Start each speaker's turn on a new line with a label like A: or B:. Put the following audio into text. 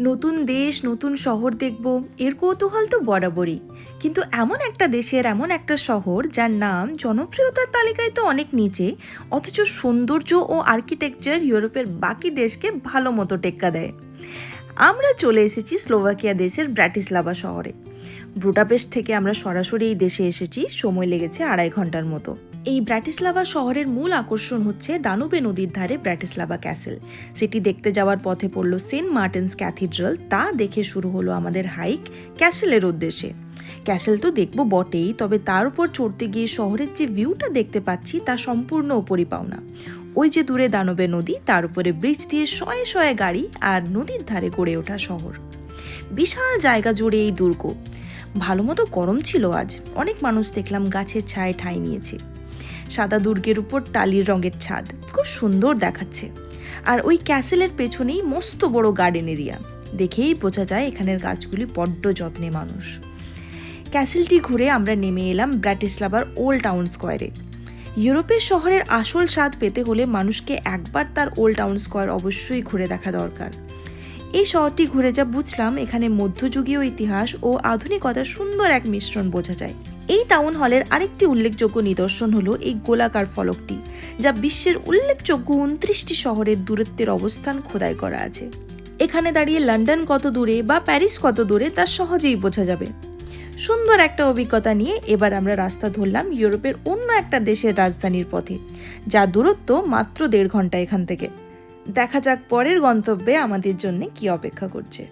A: নতুন দেশ, নতুন শহর দেখব, এর কৌতূহল তো বরাবরই। কিন্তু এমন একটা দেশের, এমন একটা শহর, যার নাম জনপ্রিয়তার তালিকায় তো অনেক নিচে, অথচ সৌন্দর্য ও আর্কিটেকচার ইউরোপের বাকি দেশকে ভালো মতো টেক্কা দেয়। আমরা চলে এসেছি স্লোভাকিয়া দেশের ব্র্যাটিসলাভা শহরে। ব্রুডাপেস্ট থেকে আমরা সরাসরি এই দেশে এসেছি, সময় লেগেছে আড়াই ঘণ্টার মতো। এই ব্র্যাটিসলাভা শহরের মূল আকর্ষণ হচ্ছে দানুবে নদীর ধারে ব্র্যাটিসলাভা ক্যাসেল। সেটি দেখতে যাওয়ার পথে পড়ল সেন্ট মার্টিনস ক্যাথিড্রাল। তা দেখে শুরু হলো আমাদের হাইক ক্যাসেলের উদ্দেশ্যে। ক্যাসেল তো দেখব বটেই, তবে তার উপর চড়তে গিয়ে শহরের যে ভিউটা দেখতে পাচ্ছি তা সম্পূর্ণ ওপরই পাওনা। ওই যে দূরে দানবে নদী, তার উপরে ব্রিজ দিয়ে শয়ে শয়ে গাড়ি আর নদীর ধারে গড়ে ওঠা শহর। বিশাল জায়গা জুড়ে এই দুর্গ। ভালো মতো গরম ছিল আজ। অনেক মানুষ দেখলাম গাছের ছায় ঠাঁই নিয়েছে। সাদা দুর্গের উপর টালির রঙের ছাদ। খুব সুন্দর দেখাচ্ছে। আর ওই ক্যাসেলের পেছনেই মস্ত বড় গার্ডেন এরিয়া। দেখেই বোঝা যায় এখানের গাছগুলি বড্ড যত্নে মানুষ। ক্যাসেলটি ঘুরে আমরা নেমে এলাম ব্র্যাটিসলাভার ওল্ড টাউন স্কোয়ারে। ইউরোপের শহরের আসল স্বাদ পেতে হলে মানুষকে একবার তার ওল্ড টাউন স্কোয়ার অবশ্যই ঘুরে দেখা দরকার। এই শহরটি ঘুরে যা বুঝলাম, এখানে মধ্যযুগীয় ইতিহাস ও আধুনিকতার সুন্দর এক মিশ্রণ বোঝা যায়। এই টাউন হলের আরেকটি উল্লেখযোগ্য নিদর্শন হলো এই গোলাকার ফলকটি, যা বিশ্বের উল্লেখযোগ্য উনত্রিশটি শহরের দূরত্বের অবস্থান খোদাই করা আছে। এখানে দাঁড়িয়ে লন্ডন কত দূরে বা প্যারিস কত দূরে তা সহজেই বোঝা যাবে। সুন্দর একটা অভিজ্ঞতা নিয়ে এবার আমরা রাস্তা ধরলাম ইউরোপের অন্য একটা দেশের রাজধানীর পথে যা দূরত্ব মাত্র দেড় ঘণ্টা এখান থেকে। দেখা যাক পরের গন্তব্যে আমাদের জন্য কি অপেক্ষা করছে।